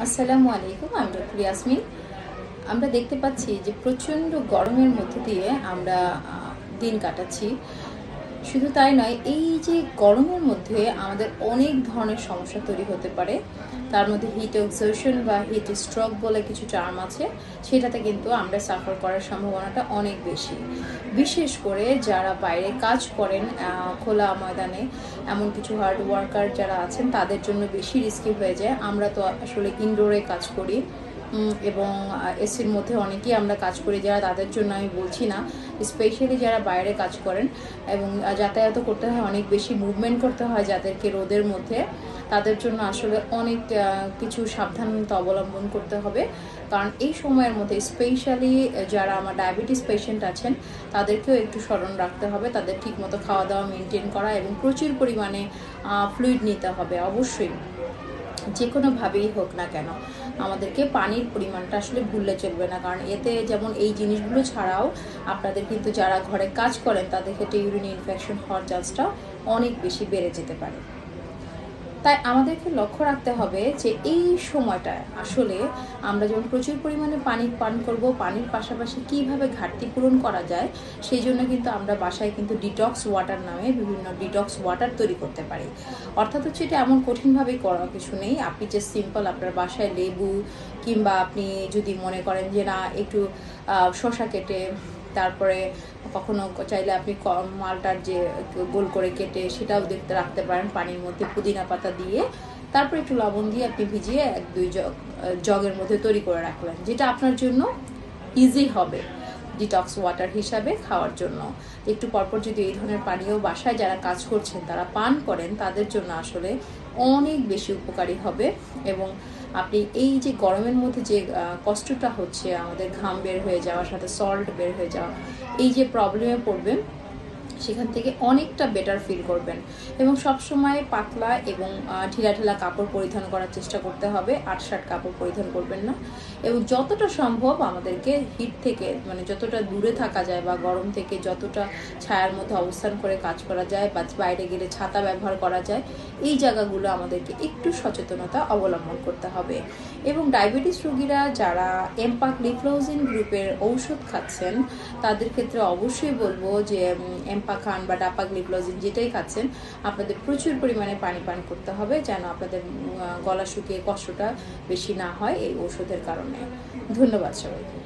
আসসালামু আলাইকুম আমি ডক্টর ইয়াসমিন আমরা দেখতে পাচ্ছি যে প্রচণ্ড গরমের মধ্যে দিয়ে আমরা দিন কাটাচ্ছি। শুধু তাই নয়, এই যে গরমের মধ্যে আমাদের অনেক ধরনের সমস্যা তৈরি হতে পারে। তার মধ্যে হিট এক্সোশন বা হিট স্ট্রোক বলে কিছু টার্ম আছে, সেটাতে কিন্তু আমরা সাফার করার সম্ভাবনাটা অনেক বেশি। বিশেষ করে যারা বাইরে কাজ করেন খোলা ময়দানে, এমন কিছু হার্ড ওয়ার্কার যারা আছেন, তাদের জন্য বেশি রিস্কি হয়ে যায়। আমরা তো আসলে ইনডোরে কাজ করি। এবং এসির মধ্যে অনেকেই আমরা কাজ করি, যারা তাদের জন্য আমি বলছি না। স্পেশালি যারা বাইরে কাজ করেন এবং যাতায়াত করতে হয়, অনেক বেশি মুভমেন্ট করতে হয় যাদেরকে রোদের মধ্যে। তাদের জন্য আসলে অনেক কিছু সাবধানতা অবলম্বন করতে হবে। কারণ এই সময়ের মধ্যে স্পেশালি যারা আমার ডায়াবেটিস পেশেন্ট আছেন, তাদেরকেও একটু স্মরণ রাখতে হবে। তাদের ঠিকমতো খাওয়া দাওয়া মেনটেন করা এবং প্রচুর পরিমাণে ফ্লুইড নিতে হবে, অবশ্যই। যে কোনোভাবেই হোক না কেন, আমাদেরকে পানির পরিমাণটা আসলে ভুললে চলবে না। কারণ এতে যেমন এই জিনিসগুলো ছাড়াও আপনাদের কিন্তু যারা ঘরে কাজ করেন, তাদের ক্ষেত্রে ইউরিন ইনফেকশন হওয়ার চান্সটা অনেক বেশি বেড়ে যেতে পারে। তাই আমাদেরকে লক্ষ্য রাখতে হবে যে এই সময়টায় আসলে আমরা যখন প্রচুর পরিমাণে পানি পান করব, পানির পাশাপাশি কীভাবে ঘাটতি পূরণ করা যায়, সেই জন্য কিন্তু আমরা বাসায় কিন্তু ডিটক্স ওয়াটার নামে বিভিন্ন ডিটক্স ওয়াটার তৈরি করতে পারি। অর্থাৎ হচ্ছে এটা এমন কঠিনভাবে করা কিছু নেই। আপনি যে সিম্পল আপনার বাসায় লেবু কিংবা আপনি যদি মনে করেন যে না, একটু শসা কেটে, তারপরে কখনো চাইলে আপনি মালটার যে, গোল করে কেটে সেটাও দেখতে রাখতে পারেন। পানির মধ্যে পুদিনা পাতা দিয়ে তারপর একটু লবণ দিয়ে আপনি ভিজিয়ে এক, দুই জগ জগের মধ্যে তৈরি করে রাখলেন, যেটা আপনার জন্য ইজি হবে ডিটক্স ওয়াটার হিসাবে খাওয়ার জন্য। একটু পরপর যদি এই ধরনের পানীয় বাসায় যারা কাজ করছেন, তারা পান করেন, তাদের জন্য আসলে অনেক বেশি উপকারী হবে এবং আপনি এই যে গরমের মধ্যে যে কষ্টটা হচ্ছে, আমাদের ঘাম বের হয়ে যাওয়ার সাথে সল্ট বের হয়ে যাওয়া, এই যে প্রবলেমে পড়বেন সেখান থেকে অনেকটা বেটার ফিল করবেন। এবং সবসময় পাতলা এবং ঢিলা ঢিলা কাপড় পরিধান করার চেষ্টা করতে হবে আট শার্ট কাপড় পরিধান করবেন না। এবং যতটা সম্ভব আমাদেরকে হিট থেকে মানে যতটা দূরে থাকা যায় বা গরম থেকে যতটা ছায়ার মধ্যে অবস্থান করে কাজ করা যায় বা বাইরে গেলে ছাতা ব্যবহার করা যায়, এই জায়গাগুলো আমাদেরকে একটু সচেতনতা অবলম্বন করতে হবে। এবং ডায়াবেটিস রোগীরা যারা এমপাক লিফ্লোজিন গ্রুপের ঔষধ খাচ্ছেন, তাদের ক্ষেত্রে অবশ্যই বলব যে উম, খান বা ডাপা লিফ্লোজিন যেটাই খাচ্ছেন আপনাদের প্রচুর পরিমাণে পানি পান করতে হবে যেন আপনাদের গলা শুকিয়ে কষ্টটা বেশি না হয় এই ওষুধের কারণে। ধন্যবাদ সবাইকে।